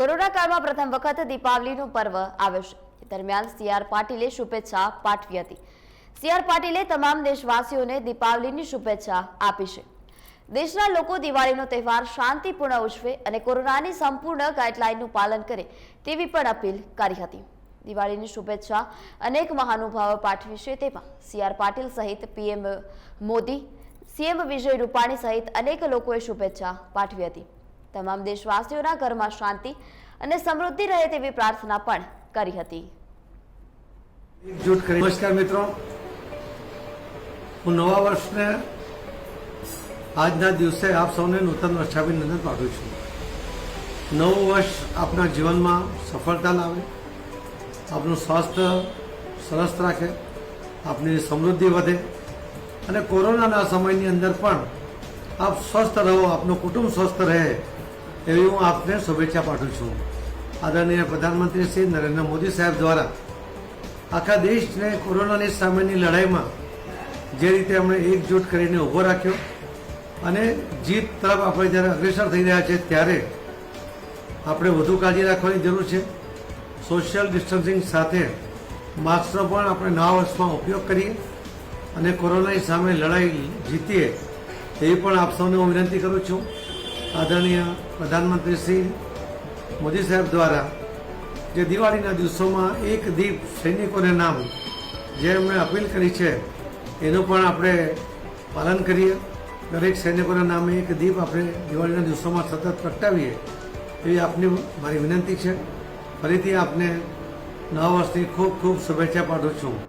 Corona કાળમાં પ્રથમ વખત દીપાવલીનું પર્વ આવે છે. દરમિયાન સી આર પાટીલે શુભેચ્છા પાઠવી હતી. સી આર પાટીલે તમામ દેશવાસીઓને દીપાવલીની શુભેચ્છા આપી છે. દેશના લોકો દિવાળીનો તહેવાર શાંતિપૂર્ણ ઉજવે અને કોરોનાની સંપૂર્ણ ગાઈડલાઈનનું પાલન કરે તેવી પણ અપીલ કરી હતી. દિવાળીની શુભેચ્છા અનેક મહાનુભાવો પાઠવી છે. તેમાં સી આર પાટીલ સહિત પીએમ મોદી સીએમ વિજય રૂપાણી સહિત અનેક લોકોએ શુભેચ્છા પાઠવી હતી. તમામ દેશવાસીઓના ઘરમાં શાંતિ અને સમૃદ્ધિ રહે તેવી પ્રાર્થના પણ કરી હતી. નમસ્કાર મિત્રો. હું નવા વર્ષને આજના દિવસે આપ સૌને નૂતન વર્ષાભિનંદન પાઠવું છું. નવું વર્ષ આપના જીવનમાં સફળતા લાવે, આપનું સ્વાસ્થ્ય સરસ રાખે, આપની સમૃદ્ધિ વધે અને કોરોનાના સમયની અંદર પણ આપ સ્વસ્થ રહો, આપનું કુટુંબ સ્વસ્થ રહે એવી હું આપને શુભેચ્છા પાઠવું છું. આદરણીય પ્રધાનમંત્રી શ્રી નરેન્દ્ર મોદી સાહેબ દ્વારા આખા દેશને કોરોનાની સામેની લડાઈમાં જે રીતે એમણે એકજૂટ કરીને ઊભો રાખ્યો અને જીત તરફ આપણે જ્યારે અગ્રેસર થઈ રહ્યા છે ત્યારે આપણે વધુ કાળજી રાખવાની જરૂર છે. સોશિયલ ડિસ્ટન્સિંગ સાથે માસ્કનો પણ આપણે નવા વર્ષમાં ઉપયોગ કરીએ અને કોરોનાની સામે લડાઈ જીતીએ, એવી પણ આપ સૌને હું વિનંતી કરું છું. આદરણીય પ્રધાનમંત્રી શ્રી મોદી સાહેબ દ્વારા જે દિવાળીના દિવસોમાં એક દીપ સૈનિકોને નામ જે એમણે અપીલ કરી છે, એનું પણ આપણે પાલન કરીએ. દરેક સૈનિકોના નામે એક દીપ આપણે દિવાળીના દિવસોમાં સતત પ્રગટાવીએ, એવી આપની મારી વિનંતી છે. ફરીથી આપને નવા વર્ષની ખૂબ ખૂબ શુભેચ્છા પાઠવું છું.